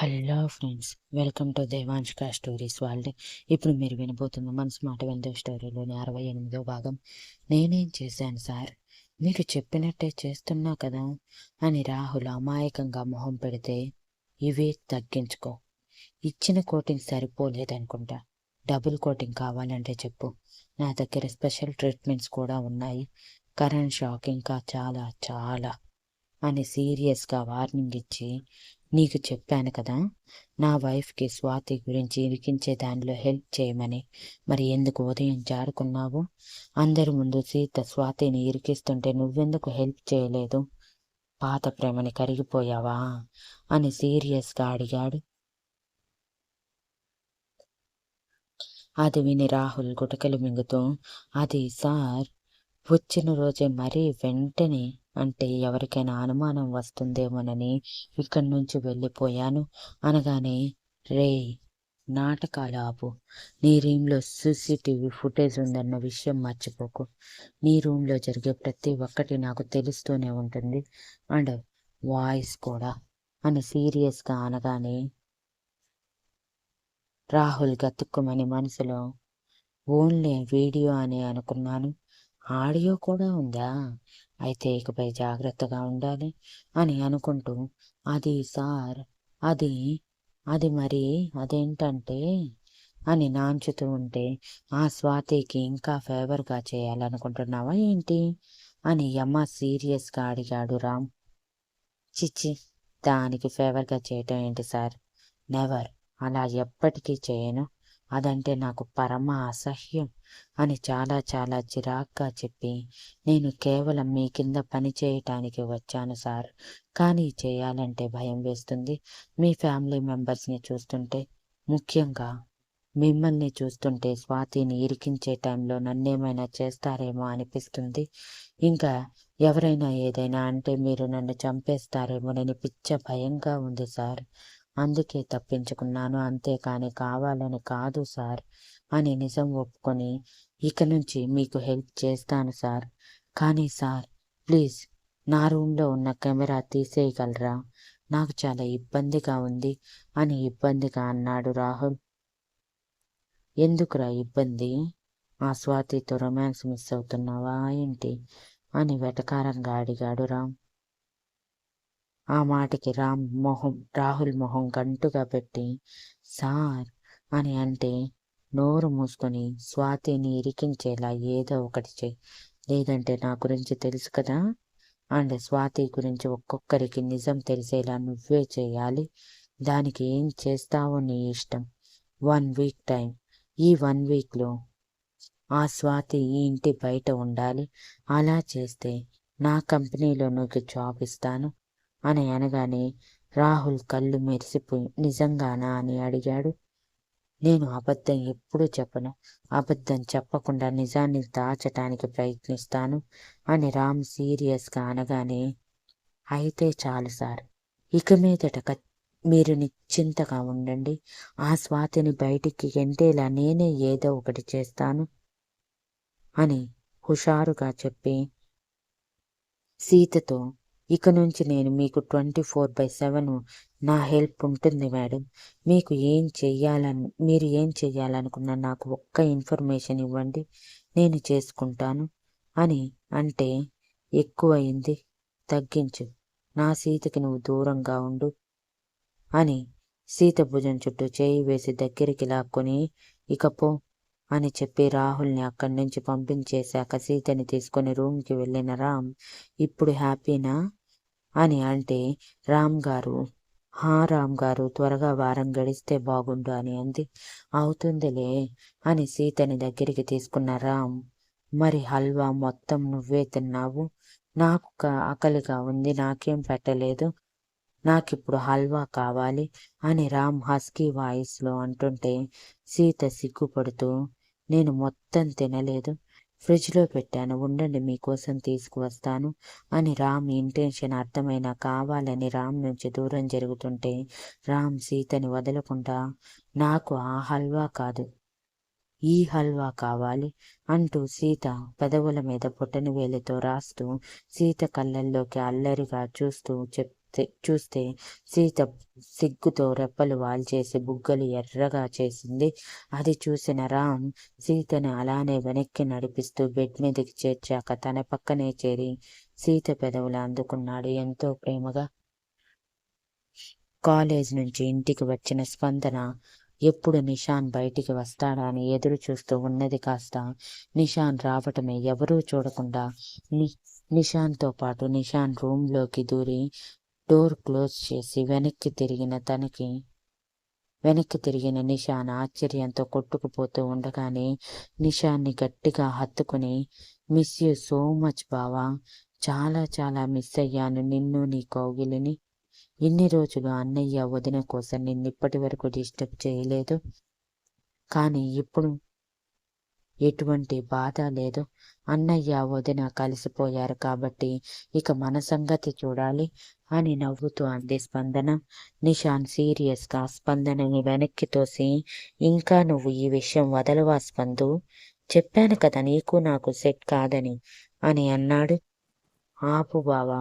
Hello friends welcome to Devanshika stories వాళ్ళే ఇప్పుడు మీరు వినబోతున్న మనసు మాట వెందే స్టోరీలోని అరవై ఎనిమిదో భాగం. నేనేం చేశాను సార్? మీరు చెప్పినట్టే చేస్తున్నా కదా అని రాహుల్ అమాయకంగా మొహం పెడితే ఇవే తగ్గించుకో. ఇచ్చిన కోటింగ్ సరిపోలేదనుకుంటా. డబుల్ కోటింగ్ కావాలంటే చెప్పు. నా దగ్గర స్పెషల్ ట్రీట్మెంట్స్ కూడా ఉన్నాయి. కరెంట్ షాక్ ఇంకా చాలా చాలా అని సీరియస్గా వార్నింగ్ ఇచ్చి నీకు చెప్పాను కదా నా వైఫ్కి స్వాతి గురించి ఇరికించే దానిలో హెల్ప్ చేయమని. మరి ఎందుకు ఉదయం జారుకున్నావు? అందరి ముందు సీత స్వాతిని ఇరికిస్తుంటే నువ్వెందుకు హెల్ప్ చేయలేదు? పాత ప్రేమని కరిగిపోయావా? అని సీరియస్గా అడిగాడు. అది విని రాహుల్ గుటకలు మింగుతూ అది సార్ వచ్చిన రోజే మరీ వెంటనే అంటే ఎవరికైనా అనుమానం వస్తుందేమోనని ఇక్కడి నుంచి వెళ్ళిపోయాను. అనగానే రే నాటకాలు ఆపు. నీ రూమ్లో సీసీటీవీ ఫుటేజ్ ఉందన్న విషయం మర్చిపోకు. నీ రూమ్లో జరిగే ప్రతి ఒక్కటి నాకు తెలుస్తూనే ఉంటుంది. అండ్ వాయిస్ కూడా. అని సీరియస్గా అనగానే రాహుల్ గతుక్కుమని మనసులో ఓన్లీ వీడియో అని అనుకున్నాను. ఆడియో కూడా ఉందా? అయితే ఇకపై జాగ్రత్తగా ఉండాలి అని అనుకుంటూ అది సార్ అది అది మరి అదేంటంటే అని నాంచుతూ ఉంటే ఆ స్వాతికి ఇంకా ఫేవర్గా చేయాలనుకుంటున్నావా ఏంటి? అని యమ్మ సీరియస్గా అడిగాడు రామ్. చిచ్చి దానికి ఫేవర్గా చేయటం ఏంటి సార్? నెవర్ అలా ఎప్పటికీ చేయను. అదంటే నాకు పరమ అసహ్యం అని చాలా చాలా చిరాగ్గా చెప్పి నేను కేవలం మీ కింద పని చేయటానికి వచ్చాను సార్. కానీ చేయాలంటే భయం వేస్తుంది. మీ ఫ్యామిలీ మెంబర్స్ని చూస్తుంటే ముఖ్యంగా మిమ్మల్ని చూస్తుంటే స్వాతిని ఇరికించే టైంలో నన్నేమైనా చేస్తారేమో అనిపిస్తుంది. ఇంకా ఎవరైనా ఏదైనా అంటే మీరు నన్ను చంపేస్తారేమోనని పిచ్చ భయంగా ఉంది సార్. అందుకే తప్పించుకున్నాను. అంతేకాని కావాలని కాదు సార్ అని నిజం ఒప్పుకొని ఇక నుంచి మీకు హెల్ప్ చేస్తాను సార్. కానీ సార్ ప్లీజ్ నా రూమ్లో ఉన్న కెమెరా తీసేయగలరా? నాకు చాలా ఇబ్బందిగా ఉంది అని ఇబ్బందిగా అన్నాడు రాహుల్. ఎందుకురా ఇబ్బంది? ఆ స్వాతితో రొమాన్స్ మిస్ అవుతున్నావా ఏంటి? అని వెటకారంగా అడిగాడు రామ్. ఆ మాటకి రామ్ మొహం రాహుల్ మొహం గంటుగా పెట్టి సార్ అని అంటే నోరు మూసుకొని స్వాతిని ఇరికించేలా ఏదో ఒకటి చేయి. లేదంటే నా గురించి తెలుసు కదా అండ్ స్వాతి గురించి ఒక్కొక్కరికి నిజం తెలిసేలా నువ్వే చేయాలి. దానికి ఏం చేస్తావో నీ ఇష్టం. One week time. ఈ వన్ వీక్లో ఆ స్వాతి ఈ ఇంటి బయట ఉండాలి. అలా చేస్తే నా కంపెనీలో నువ్వు జాబ్ ఇస్తాను. అని అనగానే రాహుల్ కళ్ళు మెరిసిపోయి నిజంగానా? అని అడిగాడు. నేను అబద్ధం ఎప్పుడూ చెప్పను. అబద్ధం చెప్పకుండా నిజాన్ని దాచటానికి ప్రయత్నిస్తాను అని రామ్ సీరియస్గా అనగానే అయితే చాలు సార్. ఇక మీదట మీరు నిశ్చింతగా ఉండండి. ఆ స్వాతిని బయటికి ఎంటేలా నేనే ఏదో ఒకటి చేస్తాను అని హుషారుగా చెప్పి సీతతో ఇక నుంచి నేను మీకు ట్వంటీ ఫోర్ బై సెవెన్ నా హెల్ప్ ఉంటుంది మేడం. మీకు ఏం చెయ్యాలని మీరు ఏం చెయ్యాలనుకున్నా నాకు ఒక్క ఇన్ఫర్మేషన్ ఇవ్వండి నేను చేసుకుంటాను అని అంటే ఎక్కువయింది తగ్గించు. నా సీతకి నువ్వు దూరంగా ఉండు అని సీత భుజం చుట్టూ చేయి వేసి దగ్గరికి లాక్కొని ఇకపో అని చెప్పి రాహుల్ని అక్కడి నుంచి పంపించేశాక సీతని తీసుకొని రూమ్కి వెళ్ళిన రామ్ ఇప్పుడు హ్యాపీనా? అని అంటే రామ్ గారు హా రామ్ గారు త్వరగా వారం గడిస్తే బాగుండు అని అంది. అవుతుందిలే అని సీతని దగ్గరికి తీసుకున్న రామ్ మరి హల్వా మొత్తం నువ్వే తిన్నావు? నాకు ఆకలిగా ఉంది నాకేం పెట్టలేదు. నాకిప్పుడు హల్వా కావాలి అని రామ్ హస్కీ వాయిస్లో అంటుంటే సీత సిగ్గుపడుతూ నేను మొత్తం తినలేదు. ఫ్రిడ్జ్లో పెట్టాను. ఉండండి మీకోసం తీసుకువస్తాను అని రామ్ ఇంటెన్షన్ అర్థమైన కావాలని రామ్ నుంచి దూరం జరుగుతుంటే రామ్ సీతని వదలకుండా నాకు ఆ హల్వా కాదు. ఈ హల్వా కావాలి అంటూ సీత పెదవుల మీద పుట్టని వేలితో రాస్తూ సీత కళ్ళల్లోకి అల్లరిగా చూస్తూ చెప్ చూస్తే సీత సిగ్గుతో రెప్పలు వాల్చేసి బుగ్గలు ఎర్రగా చేసింది. అది చూసిన రామ్ సీతను అలానే వెనక్కి నడిపిస్తూ బెడ్ మీదకి చేర్చాక తన పక్కనే చేరి సీత పెదవులు అందుకున్నాడు ఎంతో ప్రేమగా. కాలేజ్ నుంచి ఇంటికి వచ్చిన స్పందన ఎప్పుడు నిషాన్ బయటికి వస్తాడా అని ఎదురు చూస్తూ ఉన్నది కాస్త నిషాన్ రావటమే ఎవరూ చూడకుండా ని నిషాన్తో పాటు నిషాన్ రూమ్లోకి దూరి డోర్ క్లోజ్ చేసి వెనక్కి తిరిగిన తనకి వెనక్కి తిరిగిన నిషాన్ ఆశ్చర్యంతో కొట్టుకుపోతూ ఉండగానే నిషాన్ని గట్టిగా హత్తుకుని మిస్ యూ సో మచ్ బావా చాలా చాలా మిస్ అయ్యాను నిన్ను నీ కౌగిలిని. ఇన్ని రోజులు అన్నయ్య వదిన కోసం నిన్ను ఇప్పటి వరకు డిస్టర్బ్ చేయలేదు. కానీ ఇప్పుడు ఎటువంటి బాధ లేదు. అన్నయ్య వదిన కలిసిపోయారు కాబట్టి ఇక మన సంగతి చూడాలి అని నవ్వుతూ అంది స్పందన. నిషాన్ సీరియస్గా స్పందనని వెనక్కి తోసి ఇంకా నువ్వు ఈ విషయం వదలవా స్పందు? చెప్పాను కదా నీకు నాకు సెట్ కాదని అని అన్నాడు. ఆపు బావా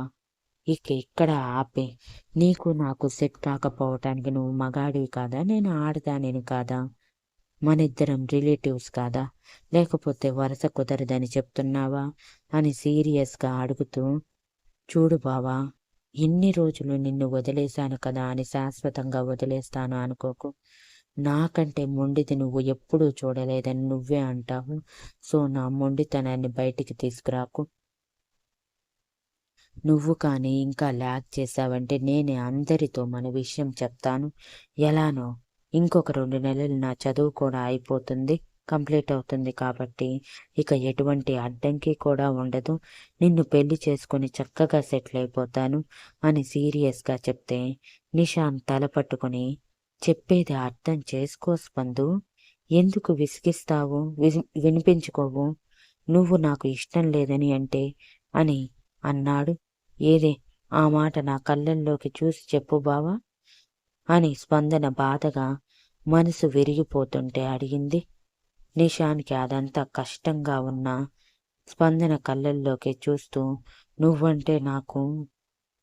ఇక ఇక్కడ ఆపే. నీకు నాకు సెట్ కాకపోవటానికి నువ్వు మగాడివి కాదా? నేను ఆడదానిని కాదా? మనిద్దరం రిలేటివ్స్ కాదా? లేకపోతే వరుస కుదరదని చెప్తున్నావా? అని సీరియస్గా అడుగుతూ చూడు బావా ఎన్ని రోజులు నిన్ను వదిలేశాను కదా అని శాశ్వతంగా వదిలేస్తాను అనుకోకు. నాకంటే మొండిది నువ్వు ఎప్పుడూ చూడలేదని నువ్వే అంటావు. సో నా మొండితనాన్ని బయటికి తీసుకురాకు. నువ్వు కానీ ఇంకా ల్యాక్ చేశావంటే నేనే అందరితో మన విషయం చెప్తాను. ఎలానో? ఇంకొక రెండు నెలలు నా చదువు కూడా అయిపోతుంది కంప్లీట్ అవుతుంది కాబట్టి ఇక ఎటువంటి అడ్డంకి కూడా ఉండదు. నిన్ను పెళ్ళి చేసుకుని చక్కగా సెటిల్ అయిపోతాను అని సీరియస్గా చెప్తే నిషాన్ తల పట్టుకుని చెప్పేది అర్థం చేసుకో స్పందు. ఎందుకు విసిగిస్తావు? వినిపించుకోవు. నువ్వు నాకు ఇష్టం లేదని అంటే? అని అన్నాడు. ఏదే ఆ మాట నా కళ్ళల్లోకి చూసి చెప్పు బావా. అని స్పందన బాధగా మనసు విరిగిపోతుంటే అడిగింది. నిషానికి అదంతా కష్టంగా ఉన్న స్పందన కళ్ళల్లోకి చూస్తూ నువ్వంటే నాకు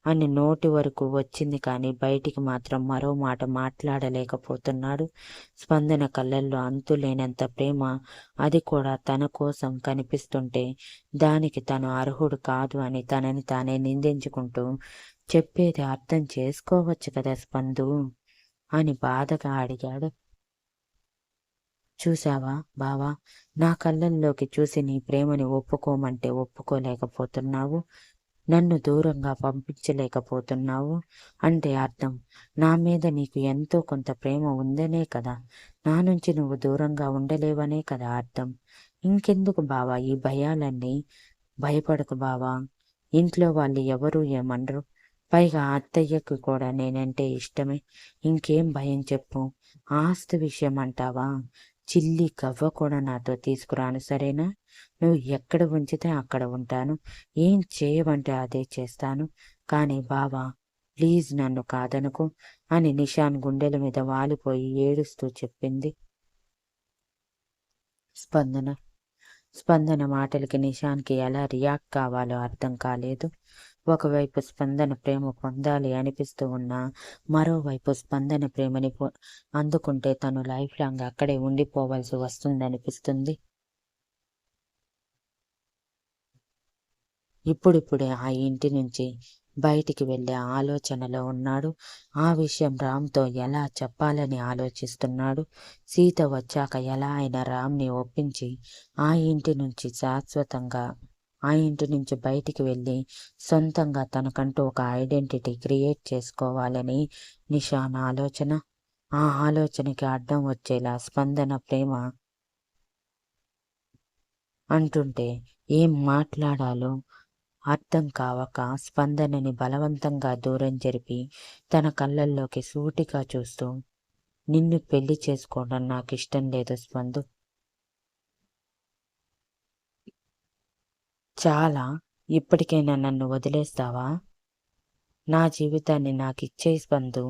అని నోటి వరకు వచ్చింది కానీ బయటికి మాత్రం మరో మాట మాట్లాడలేకపోతున్నాడు. స్పందన కళ్ళల్లో అంతులేనంత ప్రేమ అది కూడా తన కోసం కనిపిస్తుంటే దానికి తను అర్హుడు కాదు అని తనని తానే నిందించుకుంటూ చెప్పేది అర్థం చేసుకోవచ్చు కదా స్పందు? అని బాధగా అడిగాడు. చూశావా బావా నా కళ్ళల్లోకి చూసి నీ ప్రేమని ఒప్పుకోమంటే ఒప్పుకోలేకపోతున్నావు. నన్ను దూరంగా పంపించలేకపోతున్నావు అంటే అర్థం. నా మీద నీకు ఎంతో కొంత ప్రేమ ఉందనే కదా. నా నుంచి నువ్వు దూరంగా ఉండలేవనే కదా అర్థం. ఇంకెందుకు బావా ఈ భయాలన్నీ? భయపడకు బావా. ఇంట్లో వాళ్ళు ఎవరు ఏమనరు. పైగా అత్తయ్యకు కూడా నేనంటే ఇష్టమే. ఇంకేం భయం చెప్పు. ఆస్తి విషయం అంటావా? చిల్లి కవ్వ కూడా నాతో తీసుకురాను సరేనా? నువ్వు ఎక్కడ ఉంచితే అక్కడ ఉంటాను. ఏం చేయమంటే అదే చేస్తాను. కానీ బావా ప్లీజ్ నన్ను కాదనుకు అని నిషాన్ గుండెల మీద వాలిపోయి ఏడుస్తూ చెప్పింది. స్పందన. స్పందన మాటలకి నిషాన్కి ఎలా రియాక్ట్ కావాలో అర్థం కాలేదు. ఒకవైపు స్పందన ప్రేమ పొందాలి అనిపిస్తూ ఉన్నా మరోవైపు స్పందన ప్రేమని అందుకుంటే తను లైఫ్ లాంగ్ అక్కడే ఉండిపోవాల్సి వస్తుందనిపిస్తుంది. ఇప్పుడిప్పుడే ఆ ఇంటి నుంచి బయటికి వెళ్ళే ఆలోచనలో ఉన్నాడు. ఆ విషయం రామ్తో ఎలా చెప్పాలని ఆలోచిస్తున్నాడు? సీత వచ్చాక ఎలా అయినా రామ్ని ఒప్పించి ఆ ఇంటి నుంచి శాశ్వతంగా ఆ ఇంటి నుంచి బయటికి వెళ్ళి సొంతంగా తనకంటూ ఒక ఐడెంటిటీ క్రియేట్ చేసుకోవాలని నిషాన్ ఆలోచన. ఆ ఆలోచనకి అడ్డం వచ్చేలా స్పందన ప్రేమ అంటుంటే ఏం మాట్లాడాలో అర్థం కావక స్పందనని బలవంతంగా దూరం జరిపి తన కళ్ళల్లోకి సూటిగా చూస్తూ నిన్ను పెళ్ళి చేసుకోవడం నాకు ఇష్టం లేదు స్పందు. చాలా ఇప్పటికైనా నన్ను వదిలేస్తావా? నా జీవితాన్ని నాకు ఇచ్చే స్పందు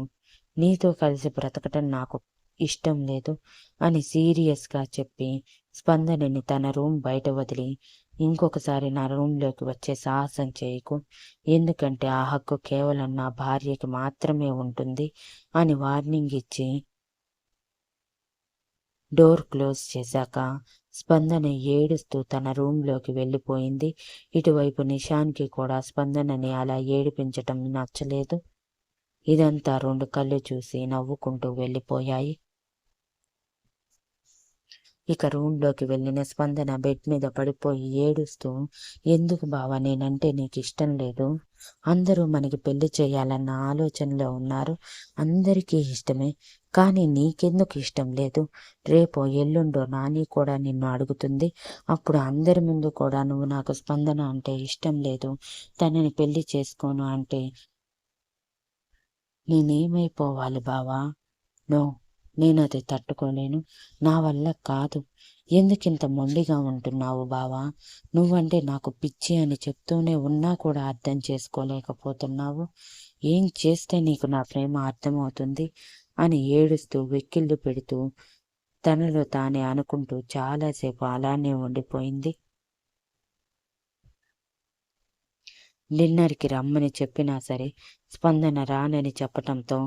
నీతో కలిసి బ్రతకటం నాకు ఇష్టం లేదు అని సీరియస్గా చెప్పి స్పందనని తన రూమ్ బయట వదిలి ఇంకొకసారి నా రూమ్లోకి వచ్చే సాహసం చేయకు. ఎందుకంటే ఆ హక్కు కేవలం నా భార్యకి మాత్రమే ఉంటుంది అని వార్నింగ్ ఇచ్చి డోర్ క్లోజ్ చేశాక స్పందన ఏడుస్తూ తన రూంలోకి వెళ్ళిపోయింది. ఇటువైపు నిషాన్కి కూడా స్పందనని అలా ఏడిపించటం నచ్చలేదు. ఇదంతా రెండు కళ్ళు చూసి నవ్వుకుంటూ వెళ్ళిపోయాయి. ఇక రూమ్లోకి వెళ్ళిన స్పందన బెడ్ మీద పడిపోయి ఏడుస్తూ ఎందుకు బావా నేనంటే నీకు ఇష్టం లేదు? అందరూ మనకి పెళ్ళి చేయాలన్న ఆలోచనలో ఉన్నారు. అందరికీ ఇష్టమే. కానీ నీకెందుకు ఇష్టం లేదు? రేపో ఎల్లుండో నాని కూడా నిన్ను అడుగుతుంది. అప్పుడు అందరి ముందు కూడా నువ్వు నాకు స్పందన అంటే ఇష్టం లేదు. తనని పెళ్ళి చేసుకోను అంటే నేనేమైపోవాలి బావా? నో. నేను అది తట్టుకోలేను. నా వల్ల కాదు. ఎందుకింత మొండిగా ఉంటున్నావు బావా? నువ్వంటే నాకు పిచ్చి అని చెప్తూనే ఉన్నా కూడా అర్థం చేసుకోలేకపోతున్నావు. ఏం చేస్తే నీకు నా ప్రేమ అర్థమవుతుంది? అని ఏడుస్తూ వెక్కిళ్ళు పెడుతూ తనలో తానే అనుకుంటూ చాలాసేపు అలానే ఉండిపోయింది. డిన్నర్కి రమ్మని చెప్పినా సరే స్పందన రానని చెప్పటంతో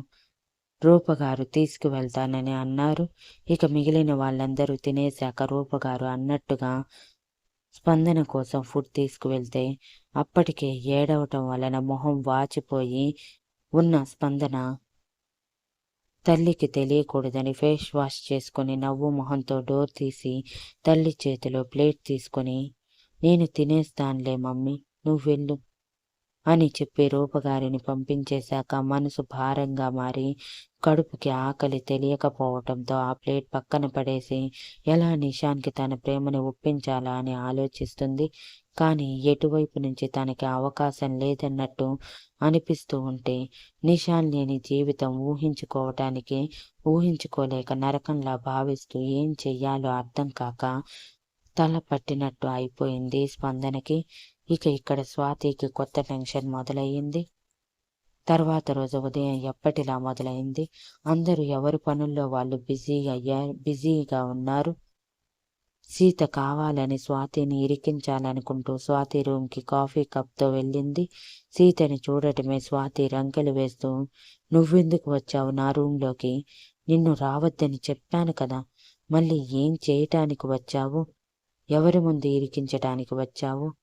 రూపగారు తీసుకువెళ్తానని అన్నారు. ఇక మిగిలిన వాళ్ళందరూ తినేశాక రూపగారు అన్నట్టుగా స్పందన కోసం ఫుడ్ తీసుకువెళ్తే అప్పటికే ఏడవటం వలన మొహం వాచిపోయి ఉన్న స్పందన తల్లికి తెలియకూడదని ఫేస్ వాష్ చేసుకుని నవ్వు మొహంతో డోర్ తీసి తల్లి చేతిలో ప్లేట్ తీసుకొని నేను తినేస్తానులే మమ్మీ నువ్వు వెళ్ళు అని చెప్పి రూపగారిని పంపించేశాక మనసు భారంగా మారి కడుపుకి ఆకలి తెలియకపోవటంతో ఆ ప్లేట్ పక్కన పడేసి ఎలా నిషాన్కి తన ప్రేమని ఒప్పించాలా అని ఆలోచిస్తుంది. కానీ ఎటువైపు నుంచి తనకి అవకాశం లేదన్నట్టు అనిపిస్తూ ఉంటే నిషాన్ లేని జీవితం ఊహించుకోవటానికి ఊహించుకోలేక నరకంలా భావిస్తూ ఏం చెయ్యాలో అర్థం కాక తల పట్టినట్టు అయిపోయింది స్పందనకి. ఇక ఇక్కడ స్వాతికి కొత్త టెన్షన్ మొదలయ్యింది. తర్వాత రోజు ఉదయం ఎప్పటిలా మొదలైంది అందరూ ఎవరి పనుల్లో వాళ్ళు బిజీగా అయ్యా బిజీగా ఉన్నారు? సీత కావాలని స్వాతిని ఇరికించాలనుకుంటూ స్వాతి రూమ్కి కాఫీ కప్తో వెళ్ళింది. సీతని చూడటమే స్వాతి రంకెలు వేస్తూ నువ్వెందుకు వచ్చావు నా రూంలోకి నిన్ను రావద్దని చెప్పాను కదా. మళ్ళీ ఏం చేయటానికి వచ్చావు? ఎవరి ముందు ఇరికించటానికి వచ్చావు?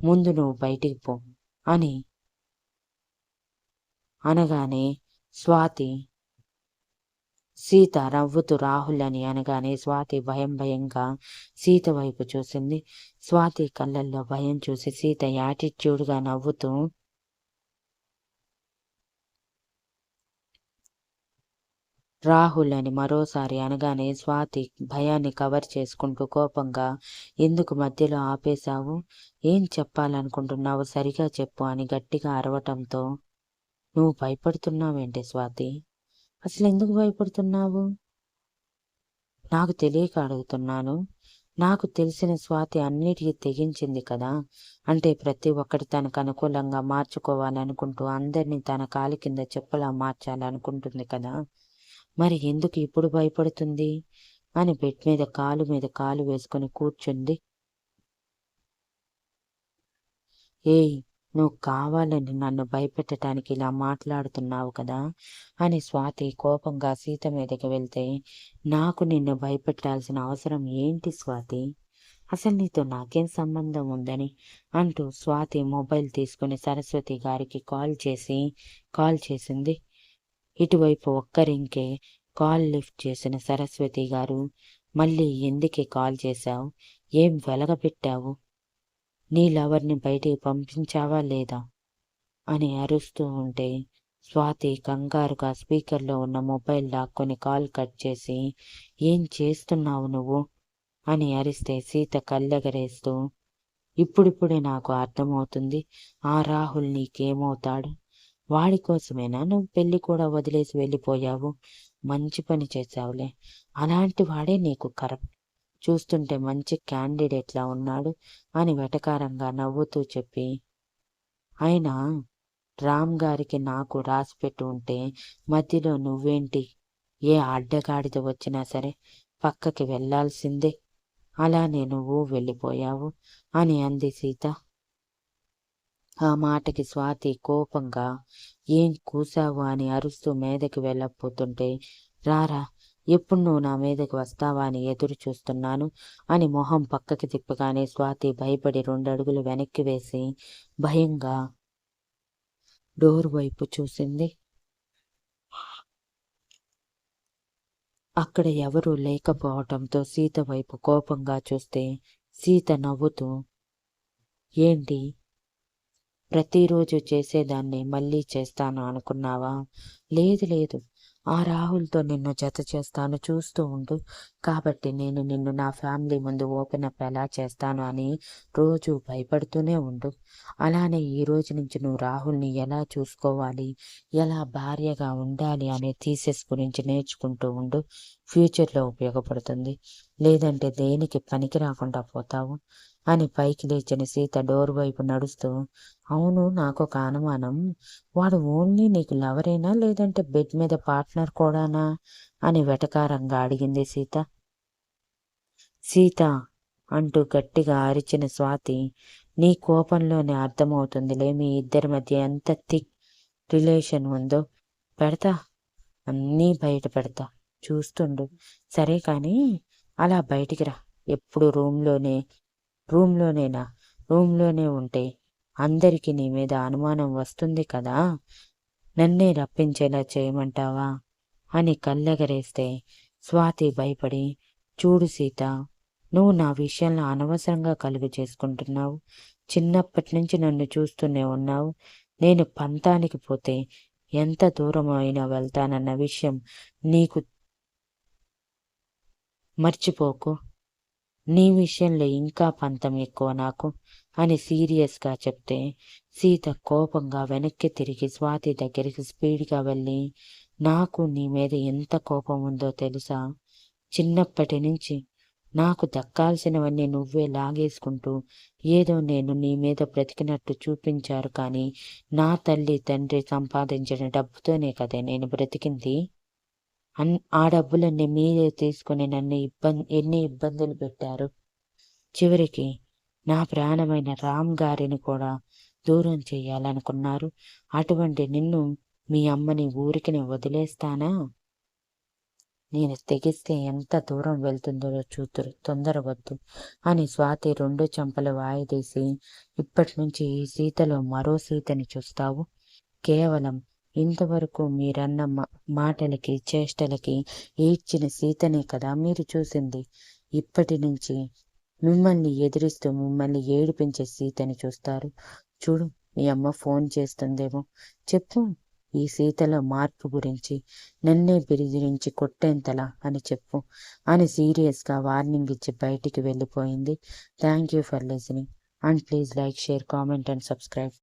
ముందు నువ్వు బయటికి పో అని అనగానే స్వాతి సీత నవ్వుతూ రాహుల్ అని అనగానే స్వాతి భయం భయంగా సీత వైపు చూసింది. స్వాతి కళ్ళల్లో భయం చూసి సీత యాటిట్యూడ్గా నవ్వుతూ రాహుల్ అని మరోసారి అనగానే స్వాతి భయాన్ని కవర్ చేసుకుంటూ కోపంగా ఎందుకు మధ్యలో ఆపేశావు? ఏం చెప్పాలనుకుంటున్నావు? సరిగా చెప్పు అని గట్టిగా అరవటంతో నువ్వు భయపడుతున్నావేంటి స్వాతి? అసలు ఎందుకు భయపడుతున్నావు? నాకు తెలియక అడుగుతున్నాను. నాకు తెలిసిన స్వాతి అన్నిటికీ తెగించింది కదా. అంటే ప్రతి ఒక్కటి తనకు అనుకూలంగా మార్చుకోవాలనుకుంటూ అందరినీ తన కాలి కింద చెప్పలా మార్చాలనుకుంటుంది కదా. మరి ఎందుకు ఇప్పుడు భయపడుతుంది? అని బెడ్ మీద కాలు మీద కాలు వేసుకుని కూర్చుంది. ఏయ్ నువ్వు కావాలని నన్ను భయపెట్టడానికి ఇలా మాట్లాడుతున్నావు కదా? అని స్వాతి కోపంగా సీత మీదకి వెళ్తే నాకు నిన్ను భయపెట్టాల్సిన అవసరం ఏంటి స్వాతి? అసలు నీతో నాకేం సంబంధం ఉందని అంటూ స్వాతి మొబైల్ తీసుకుని సరస్వతి గారికి కాల్ చేసి కాల్ చేసింది. ఇటువైపు ఒక్కరింకే కాల్ లిఫ్ట్ చేసిన సరస్వతి గారు మళ్ళీ ఎందుకే కాల్ చేశావు? ఏం వెలగబెట్టావు? నీ లవర్ని బయటికి పంపించావా లేదా అని అరుస్తూ ఉంటే స్వాతి కంగారుగా స్పీకర్లో ఉన్న మొబైల్ లాక్కొని కాల్ కట్ చేసి ఏం చేస్తున్నావు నువ్వు అని అరిస్తే సీత కళ్ళెగరేస్తూ ఇప్పుడిప్పుడే నాకు అర్థమవుతుంది. ఆ రాహుల్ నీకేమవుతాడు? వాడి కోసమేనా? నువ్వు పెళ్ళి కూడా వదిలేసి వెళ్ళిపోయావు. మంచి పని చేశావులే. అలాంటి వాడే నీకు కరెక్ట్ చూస్తుంటే మంచి క్యాండిడేట్లా ఉన్నాడు అని వెటకారంగా నవ్వుతూ చెప్పి అయినా రామ్ గారికి నాకు రాసి పెట్టి ఉంటే మధ్యలో నువ్వేంటి? ఏ అడ్డగాడిద వచ్చినా సరే పక్కకి వెళ్ళాల్సిందే అలానే నువ్వు వెళ్ళిపోయావు అని అంది సీత. ఆ మాటకి స్వాతి కోపంగా ఏం కూసావు? అని అరుస్తూ మీదకి వెళ్ళకపోతుంటే రారా ఎప్పుడు నువ్వు నా మీదకి వస్తావా అని ఎదురు చూస్తున్నాను అని మొహం పక్కకి తిప్పగానే స్వాతి భయపడి రెండు అడుగులు వెనక్కి వేసి భయంగా డోర్ వైపు చూసింది. అక్కడ ఎవరూ లేకపోవటంతో సీత వైపు కోపంగా చూస్తే సీత నవ్వుతూ ఏంటి? ప్రతిరోజు చేసేదాన్ని మళ్ళీ చేస్తాను అనుకున్నావా? లేదు లేదు. ఆ రాహుల్తో నిన్ను జత చేస్తాను చూస్తూ ఉండు. కాబట్టి నేను నిన్ను నా ఫ్యామిలీ ముందు ఓపెన్ అప్ ఎలా చేస్తాను అని రోజు భయపడుతూనే ఉండు. అలానే ఈ రోజు నుంచి నువ్వు రాహుల్ని ఎలా చూసుకోవాలి? ఎలా భార్యగా ఉండాలి అనే థీసెస్ గురించి నేర్చుకుంటూ ఉండు. ఫ్యూచర్లో ఉపయోగపడుతుంది. లేదంటే దేనికి పనికి రాకుండా పోతావు? అని పైకి లేచిన సీత డోర్ వైపు నడుస్తూ అవును నాకు ఒక అనుమానం. వాడు ఓన్లీ నీకు లవరేనా? లేదంటే బెడ్ మీద పార్ట్నర్ కూడానా? అని వెటకారంగా అడిగింది సీత. సీత అంటూ గట్టిగా అరిచిన స్వాతి నీ కోపంలోనే అర్థమవుతుందిలే మీ ఇద్దరి మధ్య ఎంత థిక్ రిలేషన్ ఉందో. పెడతా అన్నీ బయట పెడతా చూస్తుండు. సరే కానీ అలా బయటికి రా. ఎప్పుడు రూమ్లోనే రూమ్లోనేనా? రూమ్లోనే ఉంటే అందరికీ నీ మీద అనుమానం వస్తుంది కదా? నన్నే రప్పించేలా చేయమంటావా? అని కళ్ళెగరేస్తే స్వాతి భయపడి చూడు సీత నువ్వు నా విషయంలో అనవసరంగా కలుగు చేసుకుంటున్నావు. చిన్నప్పటి నుంచి నన్ను చూస్తూనే ఉన్నావు. నేను పంతానికి పోతే ఎంత దూరం అయినా వెళ్తానన్న విషయం నీకు మర్చిపోకు. నీ విషయంలో ఇంకా పంతం ఎక్కువ నాకు అని సీరియస్గా చెప్తే సీత కోపంగా వెనక్కి తిరిగి స్వాతి దగ్గరికి స్పీడ్గా వెళ్ళి నాకు నీ మీద ఎంత కోపం ఉందో తెలుసా? చిన్నప్పటి నుంచి నాకు దక్కాల్సినవన్నీ నువ్వే లాగేసుకుంటూ ఏదో నేను నీ మీద బ్రతికినట్టు చూపించారు కానీ నా తల్లి తండ్రి సంపాదించిన డబ్బుతోనే కదా నేను బ్రతికింది. అన్ ఆ డబ్బులన్నీ మీరే తీసుకుని నన్ను ఇబ్బంది ఎన్ని ఇబ్బందులు పెట్టారు. చివరికి నా ప్రాణమైన రామ్ గారిని కూడా దూరం చేయాలనుకున్నారు. అటువంటి నిన్ను మీ అమ్మని ఊరికి వదిలేస్తానా? నేను తెగిస్తే ఎంత దూరం వెళ్తుందో చూతురు తొందరవద్దు అని స్వాతి రెండు చెంపలు వాయిదీసి ఇప్పటి నుంచి ఈ సీతలో మరో సీతని చూస్తావు. కేవలం ఇంతవరకు మీరన్న మాటలకి చేష్టలకి ఏడ్చిన సీతనే కదా మీరు చూసింది. ఇప్పటి నుంచి మిమ్మల్ని ఎదిరిస్తూ మిమ్మల్ని ఏడిపించే సీతని చూస్తారు. చూడు మీ అమ్మ ఫోన్ చేస్తుందేమో. చెప్పు ఈ సీతలో మార్పు గురించి. నన్నే నుంచి కొట్టేంతలా అని చెప్పు అని సీరియస్గా వార్నింగ్ ఇచ్చి బయటికి వెళ్ళిపోయింది. Thank you for listening and please like share comment and subscribe.